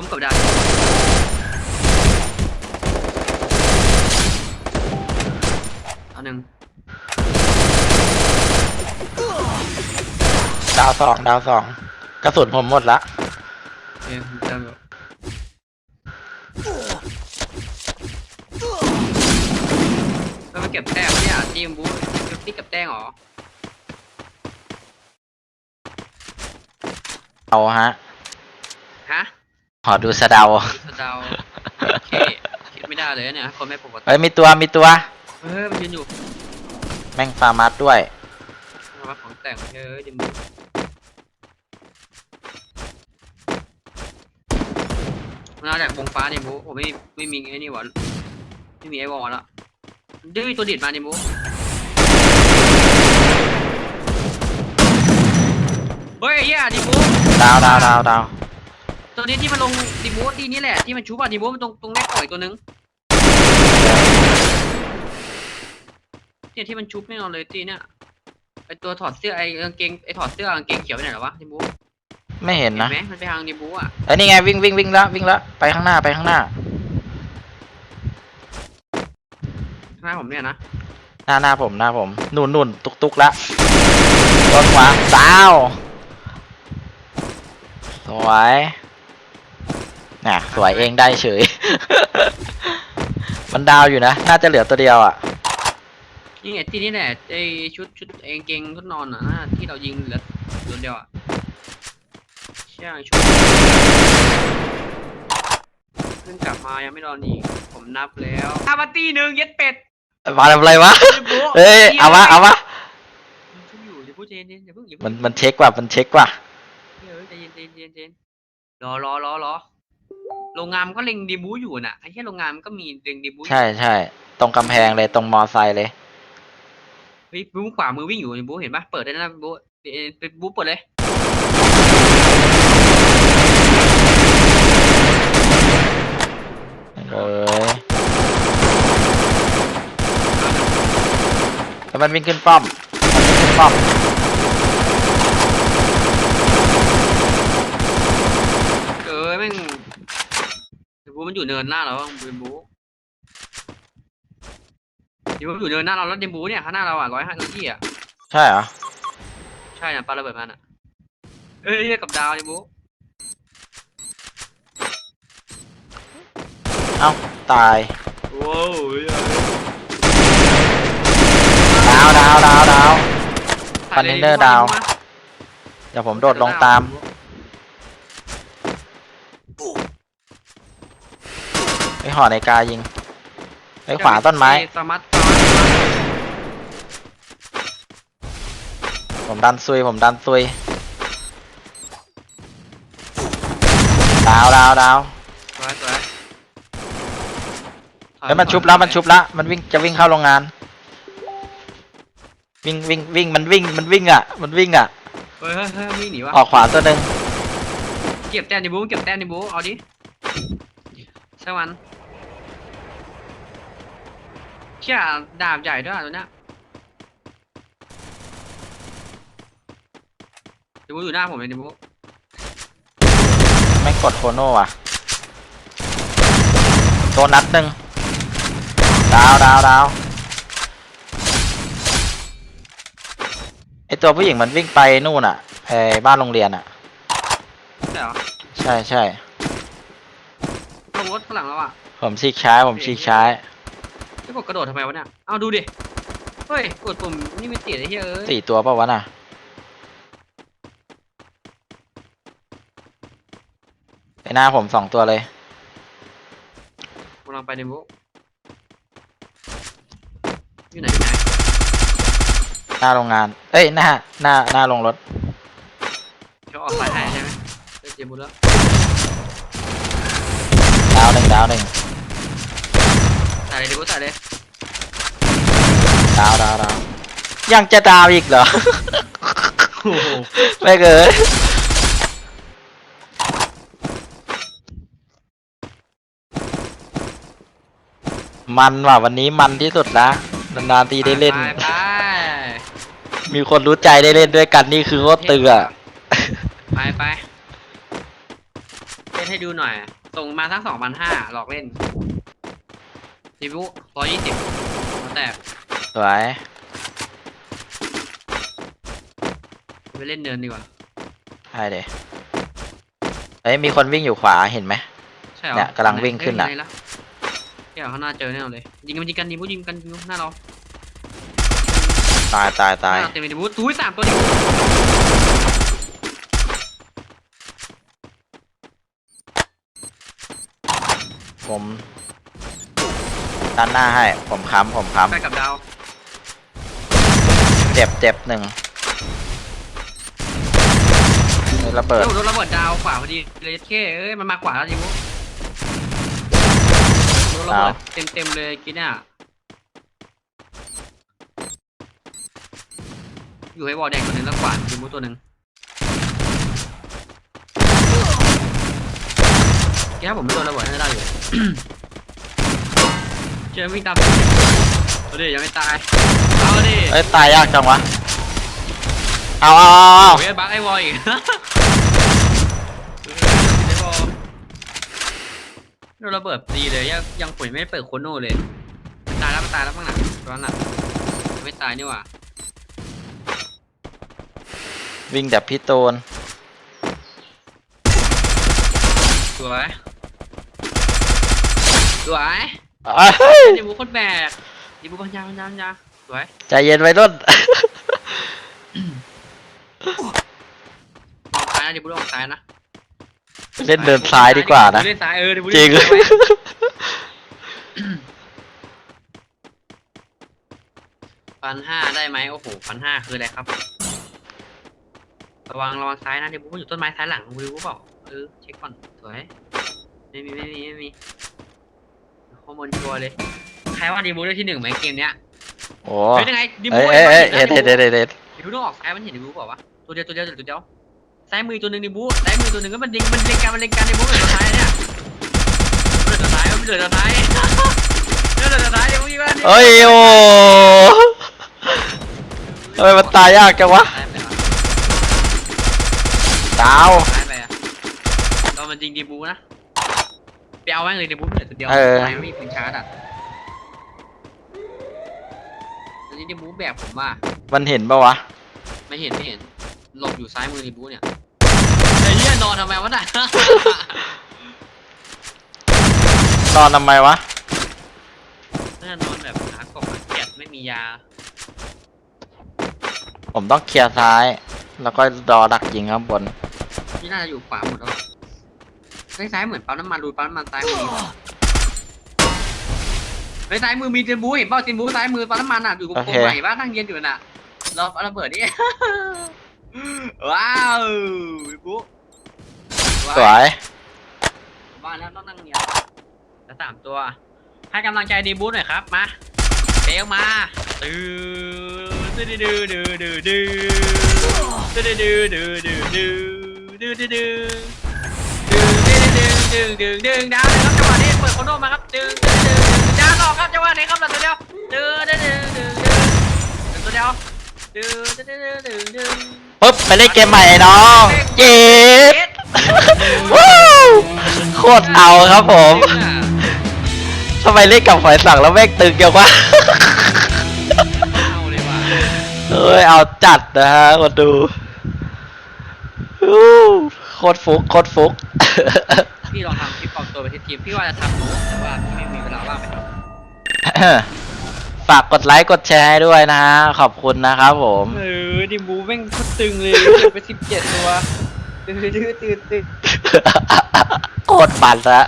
ผมกับดาวเอาหนึ่งดาวสองดาวสองกระสุนผมหมดละเอ้ยผมจำอยู่เฮ้ยมันเก็บแต้มเนี่ยทีมบู๊พี่เก็บแต้มเหรอ เอาฮะ ฮะข อดูสะเดาสะเดาโอเคคิดไม่ได้เลยเนี่ย คนไม่ปกติเฮ้ยมีตัวมีตัวเฮ้ยมันยืนอยู่แม่งฟาร์มัสด้วยมาของแต่งเฮ้ยดิมมันเอาจากวงฟ้าเนี่ยบูผมไม่ไม่มีไอ้นี่หวะไม่มีไอ้วอลแล้วดื้อตัวดิดมาเนี่ยบูเฮ้ยไอ้เหี้ยดิบูดาวดาวดาวดาว ตัวนี้ที่มันลงดิบูดีนี่แหละที่มันชูบอะดิบูมันตรงตรงแรกก่อยตัวนึงเนี่ยที่มันชุบแน่นอนเลยตีเนี่ยไอตัวถอดเสื้อไอกางเกงไอถอดเสื้อกางเกงเขียวไปไหนแล้ววะดิบูไม่เห็นเห็นนะไหมมันไปทางดิบูอะเอ้ยนี่ไงวิ่งวิ่งวิ่งแล้ววิ่งแล้วไปข้างหน้าไปข้างหน้าข้างหน้าผมเนี่ยนะหน้าหน้าผมหน้าผมนุ่นนุ่นตุกตุกละต้นขวาดาวสวย น่ะสวยเองได้เฉย มันดาวอยู่นะ น่าจะเหลือตัวเดียวอะนี่ไงที่นี่แหละไอชุดชุดไอกางเกงชุดนอนอะนะที่เรายิงเหลือตัวเดียวอะใช่ชุดเพิ่งกลับมายังไม่นอนอีกผมนับแล้วอามาตีหนึ่งเย็ดเป็ดมาทำอะไรวะดิบูเอ้ยเอาวะเอาวะมันชุบอยู่อย่าพูดใจเย็นๆอย่าเพิ่งอย่ามัเพิ่นงมันเช็คว่ะมันเช็คว่ะเฮ้ยใจเย็นใจเย็นใจเย็นใจเย็นรอรอรอรอ โรงงานมันก็เล็งดีบูอยู่น่ะไอ้แค่โรงงานมันก็มีเล็งดีบูอยู่ใช่ใช่ตรงกำแพงเลยตรงมอไซค์เลย เฮ้ยบูขวามือวิ่งอยู่ดีบูเห็นปะเปิดได้นะบูเอ่อเป็นบูเปิดเลยเอ้ยแล้วมันวิ่งขึ้นป้อมมันวิ่งขึ้นป้อม เออแม่งดีบู มันอยู่เนินหน้าเราดีบูดีบูมันอยู่เนินหน้าเราแล้วดีบูเนี่ยข้างหน้าเราอะร้อยห้าร้อยยี่อะใช่เหรอใช่น่ะปาระเบิดมันอะเอ้ยเรียกกับดาวดีบูเอ้าตายว้าวเฮ้ยดาวดาวดาวดาวถ่ายลยคอนเทนเนอร์ดาว เดี๋ยวผมโดดลงตาม ไอห่อในกายิงไอขวาต้นไม้สมัตผมดันซุย ผมดันซุย ดาวดาวดาวสวยสวยเฮ้ยมันชุบแล้วมันชุบแล้วมันวิ่งจะวิ่งเข้าโรงงาน วิ่งวิ่งวิ่งมันวิ่งมันวิ่งอะ มันวิ่งอะ เฮ้ยเฮ้ยเฮ้ยวิ่งหนีวะออกขวาตัวหนึ่งเก็บแต้มดิบูเก็บแต้มดิบูเอาดิ สักวันเชี่ยดาบใหญ่ด้วยอะตัวเนี้ยดิบูอยู่หน้าผมเลยดิบูไม่งกดโคโน่อะโดนนัดหนึ่งดาวดาวดาวไอตัวผู้หญิงมันวิ่งไปนู่นอะไปบ้านโรงเรียนอะ ใช่เหรอ ใช่ใช่ลง รถข้างหลังแล้วอะผมฉีกช้ายผมฉีกช้ายจะกดกระโดดทำไมวะเนี่ย เอาดูดิ เฮ้ย กดปุ่มนี่ไม่ติดไอ้เหี้ยเอ้ยสี่ตัวเปล่าวะน่ะไปหน้าผมสองตัวเลยกำลังไปดิบูอยู่ไหนอยู่ไหนหน้าโรงงาน เอ้ยหน้าหน้าหน้าลงรถเขาออกสายให้ใช่ไหมเฮ้ยเจ็บหมดแล้ว ดาวหนึ่งดาวหนึ่งใส่เลยดิบูใส่เลยดาวดาวดาวยังจะดาวอีกเหรอ โอ้โหไม่เกินมันว่ะวันนี้มันที่สุดละนานๆทีได้เล่น ไปไปมีคนรู้ใจได้เล่นด้วยกันนี่คือโคตรเตือ ไปไปเล่นให้ดูหน่อย ส่งมาทั้งสองพันห้าหลอกเล่นรีวิวร้อยยี่สิบแต่สวยไปเล่นเนินดีกว่าได้เดยเอ้ยมีคนวิ่งอยู่ขวาเห็นไหม ใช่เหรอเนี่ยกำลังวิ่งขึ้นน่ะ เฮ้ยไหละเดี๋ยวข้างหน้าเจอแน่นอนเลย ยิงกันยิงกันยิงผู้ยิงกันยิงหน้าเราตายตายหน้าตายเราเต็มเลยดิบูตุ้ยสามตัวดิ ผมด้านหน้าให้ ผมค้ำผมค้ไปกับดาวำเจ็บเจ็บหนึ่งเฮ้ยระเบิด โดนระเบิดดาวขวาพอดีเลยเท่เอ้ยมันมาขวาแล้วดิบูโดนระเบิดเต็มเต็มๆเลยกินเนี่ยอยู่ให้วอลแดงตัวหนึงแล้วขวาดิบูตัวหนึ่ง แกผมไม่โดนระเบิดให้ได้อยู่ เจอวิ่งตามเอาดิยังไม่ตาย เอาดิเอ้ยตายยากจังวะ เอาเอาเอาเอาโอ้ยบักไอ้วอยอีก ไอ้วอลโดนระเบิดตีเลยยังยังผมยังไม่ได้เปิดโคโน่เลย ตายแล้วมันตายแล้วมั้งน่ะตอนนั้นน่ะยังไม่ตายนี่หว่าวิ่งแบบพี่ตูนสวย สวยเอ้ยดิบูคนแบกดิบูปัญญาปัญญาปัญญาสวยใจเย็นไว้รุ่นออกซ้ายนะดิบูออกซ้ายนะเล่นเดินซ้ายดีกว่านะดิบูเล่นซ้ายเออดิบูจริงเล่นซ้ายพันห้าได้ไหมโอ้โหพันห้าคืออะไรครับ ระวังระวังซ้ายนะเดี๋ยวบุ๊อยู่ต้นไม้ซ้ายหลังวิวเปล่าเออเช็คก่อนสวยไม่มีไม่มีไม่มี ข้อมูลชัวร์เลย ใครว่าดีบูได้ที่หนึ่งไหมเกมเนี้ยโอ้เฮ้ยยังไงดีบูเอ้ยเอ้ยเอ้ยเห็นเห็นเห็นเห็นดีบูต้องออกซ้ายมันเห็นดีบูเปล่าวะตัวเดียวตัวเดียวตัวเดียวซ้ายมือตัวหนึ่งดีบูซ้ายมือตัวหนึ่งก็มันดิงมันเล็งกันมันเล็งกันดีบูเหลือตัวท้ายเนี่ยเหลือตัวท้ายมันเหลือตัวท้ายเหลือตัวท้ายดีบูยี่ว่าเอ้ยโอ้ทำไมมันตายยากจังวะซ้ายไปวะดาวซ้ายไปอะตอนมันยิงดีบูนะ ไปเอาแม่งเลยดีบูเหลือตัวเดียวเออซ้ายไม่มีปืนชาร์จอะอันนี้ดิบูแบบผมว่า มันเห็นปะวะ ไม่เห็นไม่เห็น หลบอยู่ซ้ายมือดิบูเนี่ยไอ้เหี้ยนอนทำไมวะน่ะ นอนทำไมวะ น่าจะนอนแบบหากบหาแกะไม่มียา ผมต้องเคลียร์ซ้าย แล้วก็รอดักยิงข้างบน ที่น่าจะอยู่ขวาหมดแล้ว ซ้ายซ้ายเหมือนปั๊มน้ำมันดูปั๊มน้ำมันซ้ายมือเฮ้ยซ้ายมือมีดิบูเห็นเปล่าดิบูซ้ายมือปั๊มน้ำมันอะอยู่กับโอโคเคมใหม่บ้านนั่งเย็นอยู่น่ะรอเอาระเบิดนี่ ว้าวดิบูสวย บ้านแล้วต้องนั่งเงียบแล้วสามตัว ให้กำลังใจดีบูธหน่อยครับมาเตะออกมาตื้อตื้อดื้อดื้อดื้อดื้อตื้อดื้อดื้อดื้อดื้อดื้อดื้อดื้อ ดื้อดื้อดื้อดื้อดื้อดาวครับจังหวะนี้เปิดโคโนมาครับดื้อดื้อดื้อดาวต่อครับจังหวะนี้ครับตัวเดียวดื้อดื้อดื้อดื้อดื้อตัวเดียวดื้อดื้อดื้อดื้อดื้อปุ๊บไปเล่นเกมใหม่ไอ้น้องเจ็ดว้าวโคตรเอาครับผมทำไมเล่นกับหอยสังแล้วแม่งตึงจังวะเอาเลยว่ะเอ้ยเอาจัดนะฮะคนดูโคตรฟุกโคตรฟุก พี่ลองทำคลิปปลอมตัวไปที่ทีม พี่ว่าจะทำอยู่แต่ว่าพี่ไม่มีเวลาว่างไปทฝากกดไลค์กดแชร์ให้ด้วยนะฮะขอบคุณนะครับผมำเออดิบูแม่งโคตรตึงเลยไปสิบเจ็ดตัวตื่นตื่นตื่นตื่นโคตรปั่นละ